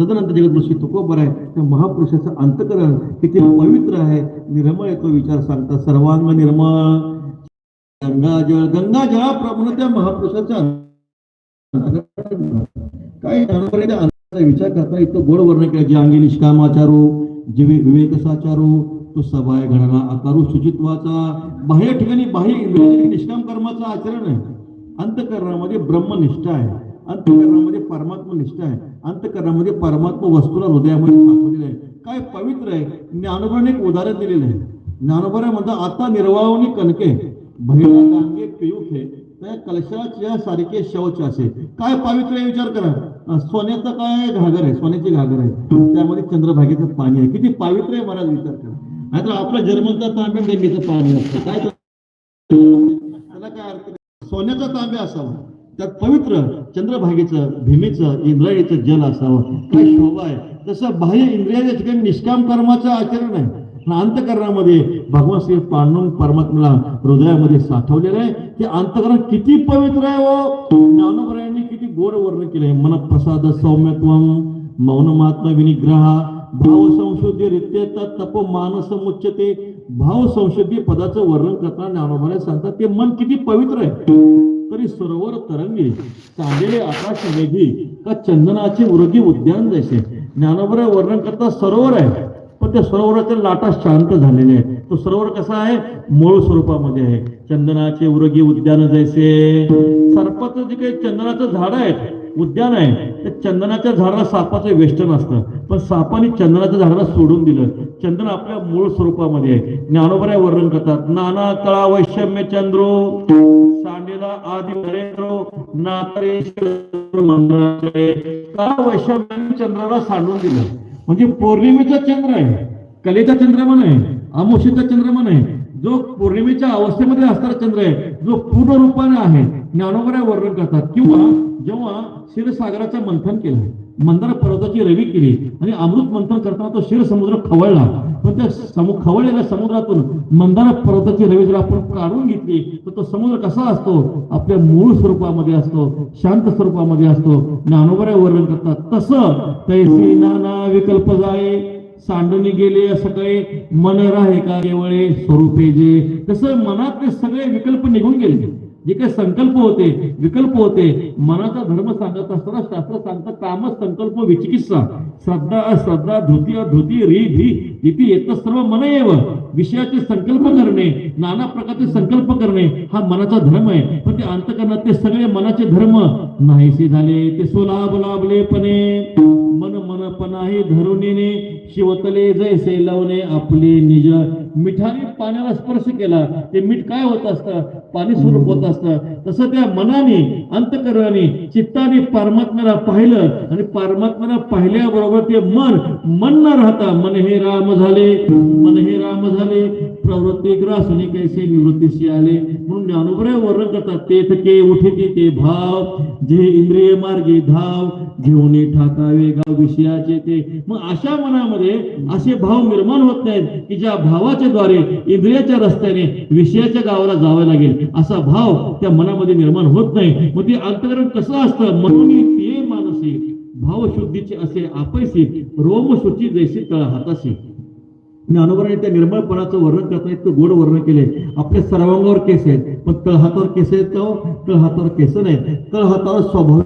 तदनंतर जगदृष्टी तुकोबर आहे. त्या महापुरुषाचं अंतकरण किती पवित्र आहे. निर्मळ तो विचार सांगता सर्वांग निर्मळ. गंगाजळ गंगाजळाप्रमाणे त्या महापुरुषाच्या काही अंतराचा विचार करता इतकं गोड वर्ण केलं. जे अंगी निष्कामाचारो जीवे विवेक साचारो तो सभाय घडाला आकारू शुचित्वाचा. बाह्य ठिकाणी बाह्य निष्काम कर्माचं आचरण आहे. अंतकरणामध्ये ब्रह्मनिष्ठा आहे. अंतकरणामध्ये परमात्मा निष्ठा आहे. अंतकरणामध्ये परमात्मा वस्तूला हृदयामध्ये साठवलेलं आहे. काय पवित्र आहे. ज्ञानोबराने एक उदाहरण दिलेलं आहे. ज्ञानोबरा म्हणतात आता निर्वाळवणी कणके बहिरा गांगे पियुखे त्या कलशाच्या सारखे शौच असे काय पवित्र आहे विचार करा. सोन्याचा सोन्याचं काय घागर आहे. सोन्याची घागर आहे. त्यामध्ये चंद्रभागेचं पाणी आहे. किती पवित्र आहे मला विचार करा. नाहीतर आपला जर्मनचा तांब्या गंगेचं पाणी असतं. काय त्याला काय अर्थ सोन्याचा तांब्या असावा. त्यात पवित्र चंद्रभागेचं भीमेचं इंद्रायणीचं जल असावं. काय शोभा आहे. तसं बाह्य इंद्रियाच्या ठिकाणी निष्काम कर्माचं आचरण आहे. अंतकरणामध्ये भगवान श्री पांडुरंग परमात्म्याला हृदयामध्ये साठवलेलं आहे. ते अंतकरण किती पवित्र आहे हो? ज्ञानोबरायांनी किती गोड वर्ण केले मन प्रसाद सौम्यत्व मौन महात्मा विनिग्रह भाव संशोधी रित्या तप मानस मुच्यते. भाव संशोधी पदाचं वर्णन करताना ज्ञानोबाने सांगतात ते मन किती पवित्र आहे. तरी सरोवर तरंगी चांदेले आकाश मेघी का चंदनाचे मृगी उद्यान जैसे? ज्ञानोबरा वर्णन करता सरोवर आहे पण त्या सरोवराच्या लाटा शांत झालेले आहे तो सरोवर कसा आहे? मूळ स्वरूपामध्ये आहे. चंदनाचे उरगी उद्यान जैसे. सर्पाचं जे काही चंदनाचं झाड आहे उद्यान आहे त्या चंदनाच्या झाडाला सापाचं वेष्टन असतं. पण सापाने चंदनाच्या झाडाला सोडून दिलं. चंदन आपल्या मूळ स्वरूपामध्ये आहे. ज्ञानोबऱ्या वर्णन करतात नाना कळा वैषम्य चंद्रो सांडेला आदि नरेंद्र नातरे मंदिराचे का वैषम्याने चंद्राला सांडून दिलं. म्हणजे पौर्णिमेचा चंद्र आहे कलेचा चंद्रमन आहे अमोशीचा चंद्रमन आहे. जो पौर्णिमेच्या अवस्थेमध्ये असणारा चंद्र आहे जो पूर्ण रूपाने आहे ज्ञानोबऱ्या वर्णन करतात. किंवा जेव्हा क्षीरसागराचं मंथन केलं. मंदार पर्वताची रवी केली आणि अमृत मंथन करताना तो क्षीर समुद्र खवळला. पण त्या समु खवळलेल्या समुद्रातून मंदार पर्वताची रवी जर आपण काढून घेतली तर तो समुद्र कसा असतो? आपल्या मूळ स्वरूपामध्ये असतो शांत स्वरूपामध्ये असतो. ज्ञानोबऱ्या वर्णन करतात तसं तैसी नाना विकल्प जाय सांडणी गेले सगळे मन राहे का केवळे स्वरूपे जे. तसं मनातले सगळे विकल्प निघून गेले. जे काही संकल्प होते विकल्प होते मनाचा धर्म सांगत असताना शास्त्र सांगतं काम संकल्प विचिकित्सा. श्रद्धा अश्रद्धा धृती अधृती री धी इथे येत सर्व मन येव विषयाचे संकल्प करणे नाना प्रकारचे संकल्प करणे हा मनाचा धर्म आहे. पण ते अंतकरणात ते सगळे मनाचे धर्म नाहीसे झाले. ते सोलाभ लाभलेपणे. मन मनपणाही आहे धरून येणे. शिवतले जैसे लावणे आपले निज मिठाने पाण्याला स्पर्श केला. ते मीठ काय होत असतं? पाणी स्वरूप होत असतं. तसं त्या मनाने अंतकरणाने चित्ताने परमात्म्याला पाहिलं आणि परमात्म्याला पाहिल्याबरोबर ते मन मन न राहता मन हे राम झाले. मन हे राम झाले. प्रवृत्ती ग्रासने कैसे निवृत्तीशी आले म्हणून ज्ञानोबरे वर्णन करतात ते थके उठिते ते भाव जे इंद्रिय मार्गे धाव घेऊन ठाकावे गाव विषयाचे ते. मग अशा मनामध्ये असे भाव निर्माण होत नाहीत की ज्या भावात भावाच्या द्वारे इंद्रियाच्या रस्त्याने विषयाच्या गावाला जावं लागेल. असा भाव त्या मनामध्ये निर्माण होत नाही. मग ते अंतकरण कसं असतं? म्हणून ते मानसी भावशुद्धीचे असे आपैसे रोमशुची जैसी तळ हाताशी. ज्ञानोबराने त्या निर्मळपणाचं वर्णन करता इतकं गोड वर्णन केले. आपल्या सर्वांगावर केस आहेत. पण तळहातावर केस आहेत का हो? तळहातावर केस नाहीत. तळहातावर स्वभाव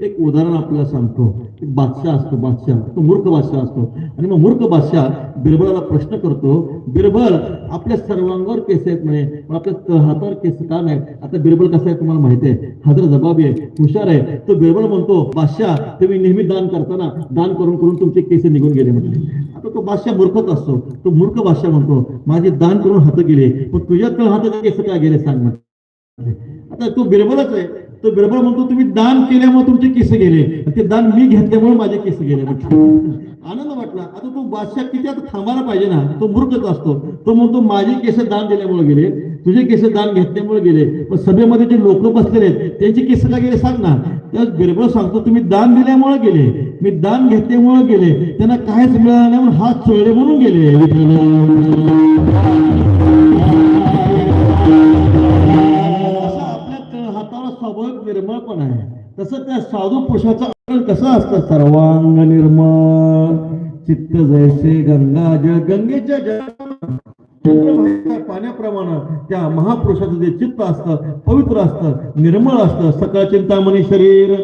एक उदाहरण आपल्याला सांगतो. एक बादशाह असतो बादशाह. तो मूर्ख बादशाह असतो. आणि मग मूर्ख बादशाह बिरबळाला प्रश्न करतो बिरबल आपल्या सर्वांवर केस आहेत म्हणे आपल्या हातावर केस का नाही आता बिरबळ कसा आहे तुम्हाला माहिती आहे? हजर जबाबी आहे हुशार आहे. तो बिरबल म्हणतो बादशाह तुम्ही नेहमी दान करताना दान करून करून तुमचे केस निघून गेले म्हटले. आता तो बादशाह मूर्खच असतो. तो मूर्ख बादशाह म्हणतो माझे दान करून हात गेले पण तुझ्या तळहाताचे केस काय गेले सांग म्हटले. आता तो बिरबलच आहे. तो बिरबल म्हणतो तुम्ही दान केल्यामुळे तुमचे केस गेले. ते दान मी घेतल्यामुळे माझे केस गेले. म्हटलं. आनंद वाटला. आता तो बादशाह किती आता थांबायला पाहिजे ना? तो मूर्खच असतो. तो म्हणतो माझे केस दान दिल्यामुळे गेले. तुझे केस दान घेतल्यामुळे गेले. पण सभेमध्ये जे लोक बसलेले आहेत त्यांचे केस का गेले सांग ना? त्यात बिरबल सांगतो तुम्ही दान दिल्यामुळे गेले. मी दान घेतल्यामुळे गेले. त्यांना काहीच मिळालं नाही म्हणून हात चोळले म्हणून गेले. निर्मळ पण आहे. तसं त्या साधू पुरुषाचा पण कसं असतं? सर्वांग निर्मळ. चित्त जैसे गंगा जळ. गंगेच्या जळ पाण्याप्रमाणे त्या महापुरुषाचं जे चित्त असतं पवित्र असतं निर्मळ असतं सकळ चिंतामणी शरीर.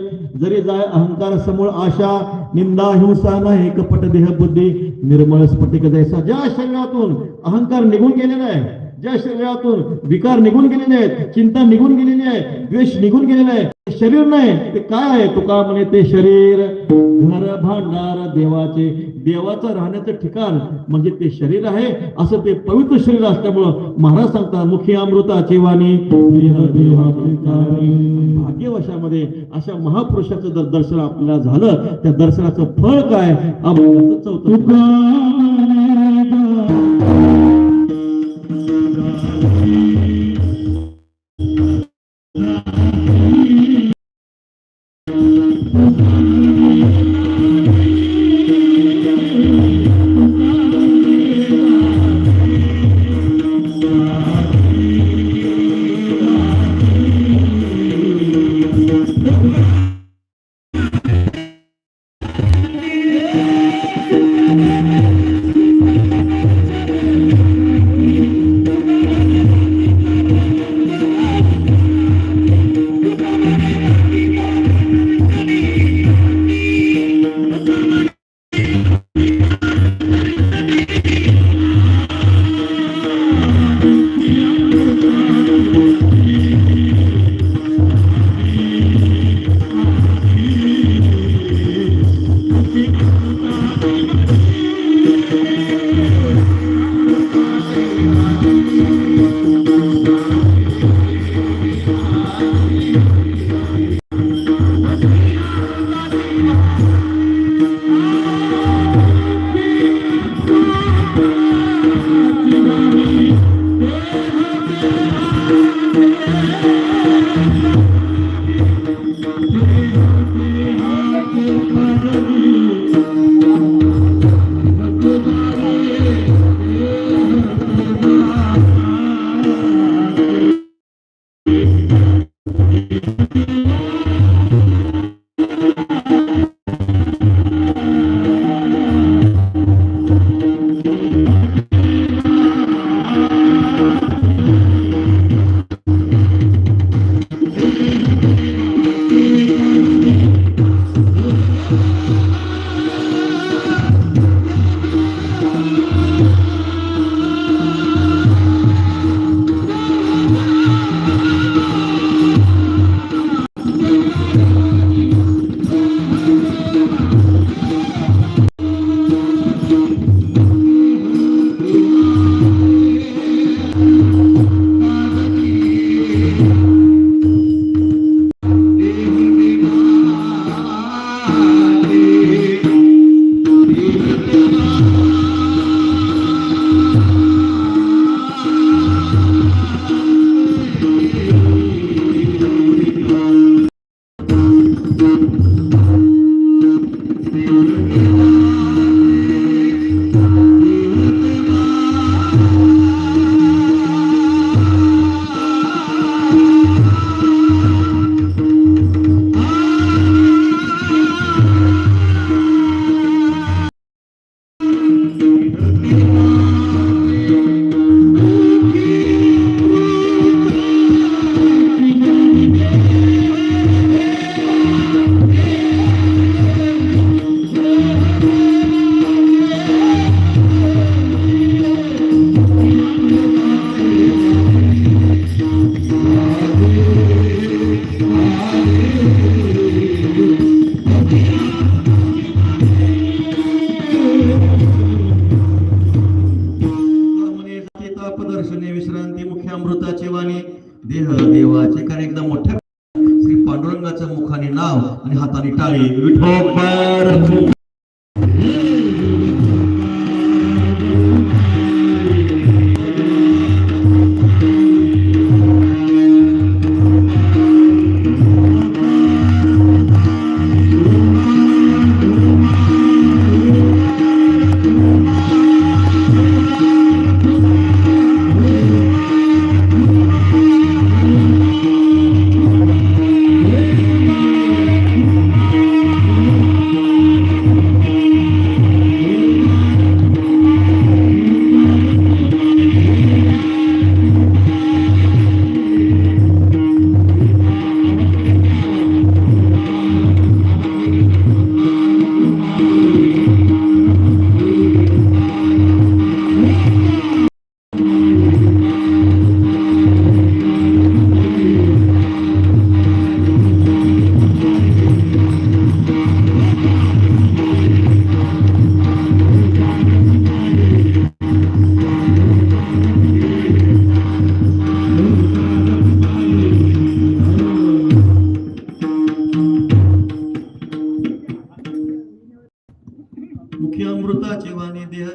जरी जाय अहंकार समूळ आशा निंदा हिंसा नाही कपट देह बुद्धी निर्मळ स्फटिक जैसा. ज्या शरीरातून अहंकार निघून गेलेला आहे ज्या शरीरातून विकार निघून गेलेले आहेत चिंता निघून गेलेली आहे द्वेष निघून गेलेला आहे ते शरीर नाही ते काय आहे? तुका म्हणे ते शरीर घर भांडार देवाचे देवाचं राहण्याचं ठिकाण म्हणजे ते शरीर आहे असं ते पवित्र शरीर असल्यामुळं महाराज सांगतात मुखी अमृताची वाणी. भाग्यवशामध्ये अशा महापुरुषाचं जर दर्शन आपल्याला झालं त्या दर्शनाचं फळ काय? आपण चौथं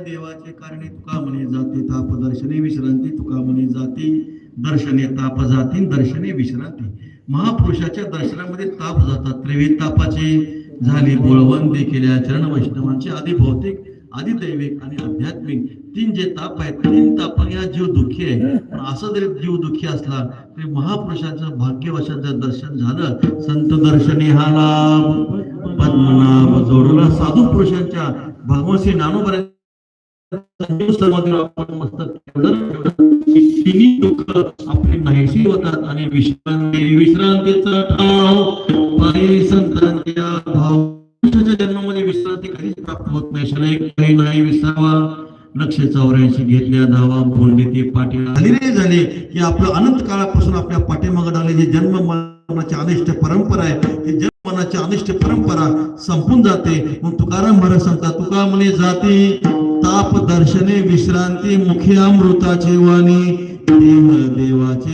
देवाचे कारणे तुका म्हणे जाते ताप दर्शने विश्रांती तुका म्हणे जाते दर्शने ताप जाती दर्शने विश्रांती. महापुरुषाच्या दर्शनामध्ये ताप जातात. त्रिवेद तापाचे झाले बोळवंदी केल्या चरण वैष्णवांचे आधी भौतिक आधी दैविक आणि आध्यात्मिक. तीन जे ताप आहेत तीन ताप या जीव दुःखी आहे. पण असं जरी जीव दुःखी असला तरी महापुरुषांचं भाग्यवशाचं दर्शन झालं. संत दर्शने हा लाभ पद्मनाभ जोडला साधू पुरुषांच्या भगवान श्री तिन्ही दुःख आपले नाहीशी होतात आणि विश्रांती विश्रांतीचा ठाव संतांच्या भाव जन्मामध्ये विश्रांती कधीच प्राप्त होत नाही. शनै काही नाही विसावा. लक्ष चौऱ्याऐंशी घेतल्या. धावा बोलणे ते पाठी झाली रे झाले. की आपलं अनंत काळापासून आपल्या पाठीमागं आले जे जन्म मरणाची अनिष्ट परंपरा आहे मनाची अनिष्ट परंपरा संपून जाते. मग तुकाराम महाराज सांगतात तुका म्हणे जाते ताप दर्शने विश्रांती मुखी अमृताची वाणी देव देवाचे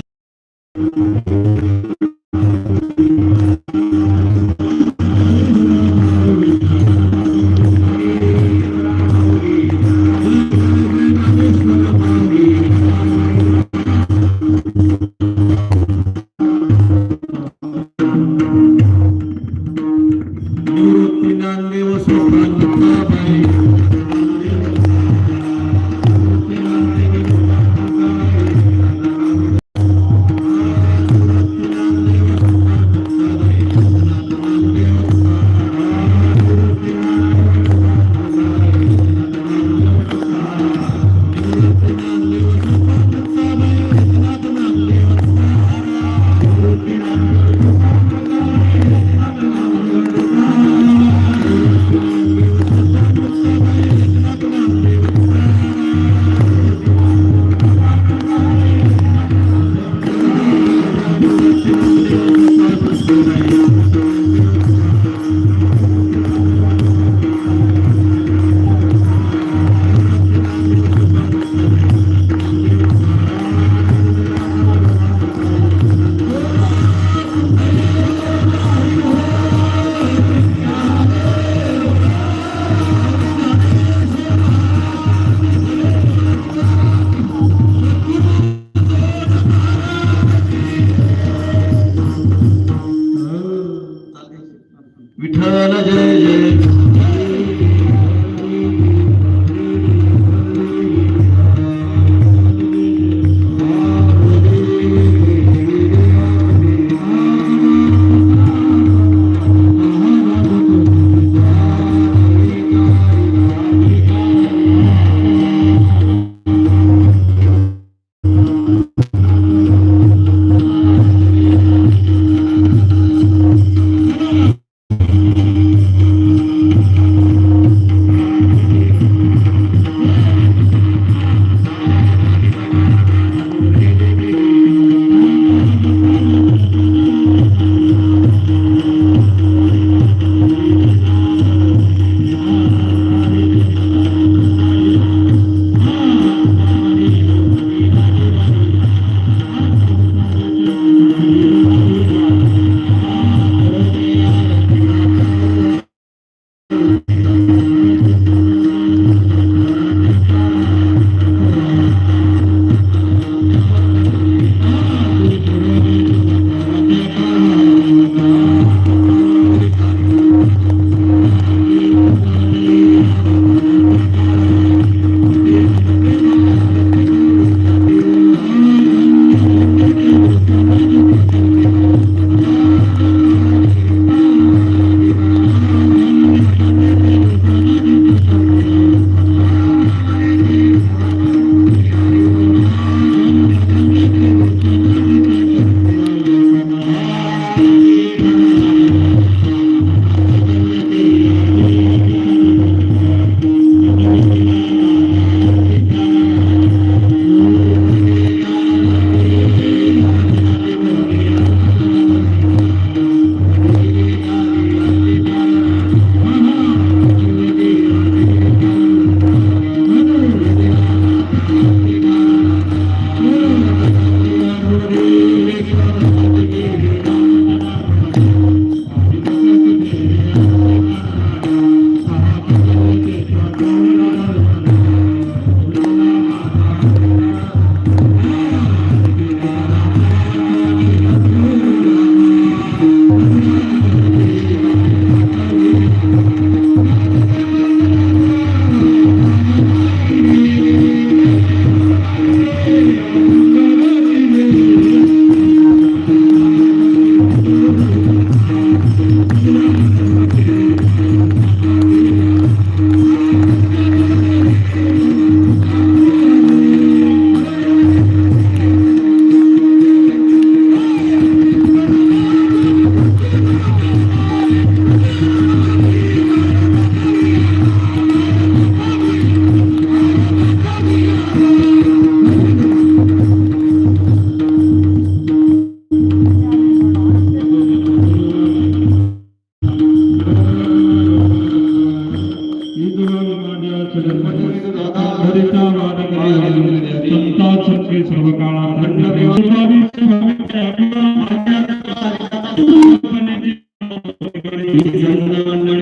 ఈ సంఘాన్ని